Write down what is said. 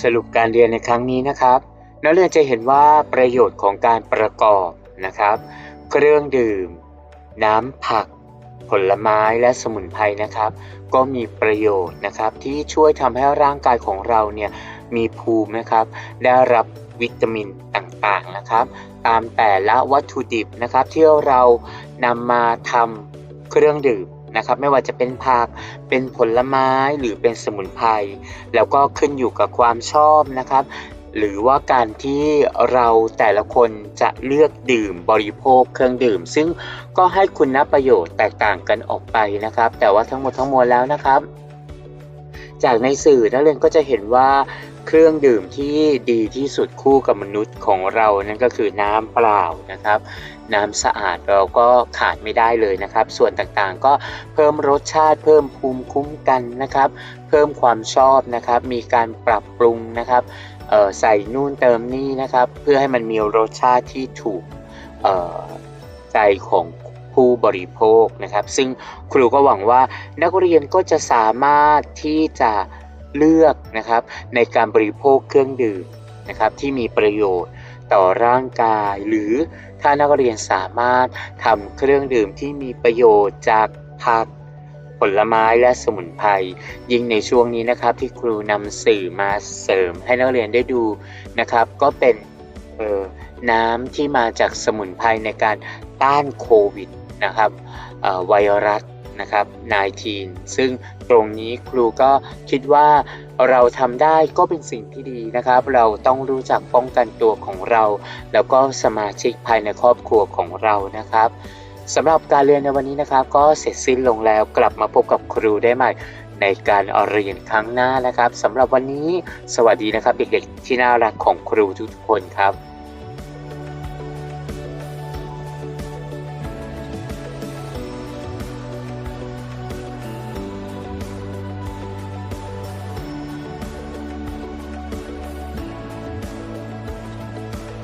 สรุปการเรียนในครั้งนี้นะครับ นักเรียนจะเห็นว่าประโยชน์ของการประกอบนะครับ เครื่องดื่ม น้ำผัก ผลไม้และสมุนไพรนะครับ ก็มีประโยชน์นะครับ ที่ช่วยทำให้ร่างกายของเราเนี่ยมีภูมินะครับ ได้รับวิตามินต่างๆนะครับ ตามแต่ละวัตถุดิบนะครับที่เรานำมาทำเครื่องดื่ม นะครับไม่ว่าจะเป็นผักเป็นผลไม้หรือเป็นสมุนไพรแล้วก็ขึ้นอยู่กับความชอบนะครับหรือว่าการที่เราแต่ละคนจะเลือกดื่มบริโภคเครื่องดื่ม ซึ่งก็ให้คุณประโยชน์แตกต่างกันออกไปนะครับ แต่ว่าทั้งหมดทั้งมวลแล้วนะครับ จากในสื่อนักเรียนก็จะเห็นว่า เครื่องดื่มที่ดีที่สุดคู่กับมนุษย์ของเรานั่นก็คือน้ำเปล่านะครับ น้ำสะอาดเราก็ขาดไม่ได้เลยนะครับ ส่วนต่างๆก็เพิ่มรสชาติเพิ่มภูมิคุ้มกันนะครับ เพิ่มความชอบนะครับ มีการปรับปรุงนะครับใส่นู่นเติมนี่นะครับ เพื่อให้มันมีรสชาติที่ถูกใจของผู้บริโภคนะครับ ซึ่งครูก็หวังว่านักเรียนก็จะสามารถที่จะ เลือกนะครับในการบริโภคเครื่องดื่มนะครับที่มีประโยชน์ต่อร่างกาย หรือถ้านักเรียนสามารถทำเครื่องดื่มที่มีประโยชน์จากผักผลไม้และสมุนไพรยิ่งในช่วงนี้นะครับที่ครูนำสื่อมาเสริมให้นักเรียนได้ดูนะครับ ก็เป็นออน้ำที่มาจากสมุนไพรในการต้านโควิดนะครับออไวรัส นะครับ 19 ซึ่งตรงนี้ครูก็คิดว่าเราทำได้ก็เป็นสิ่งที่ดีนะครับ เราต้องรู้จักป้องกันตัวของเรา แล้วก็สมาชิกภายในครอบครัวของเรานะครับสำหรับการเรียนในวันนี้นะครับ ก็เสร็จสิ้นลงแล้วกลับมาพบกับครูได้ใหม่ในการเรียนครั้งหน้านะครับสำหรับวันนี้ สวัสดีนะครับ เด็กๆที่น่ารักของครูทุกคนครับ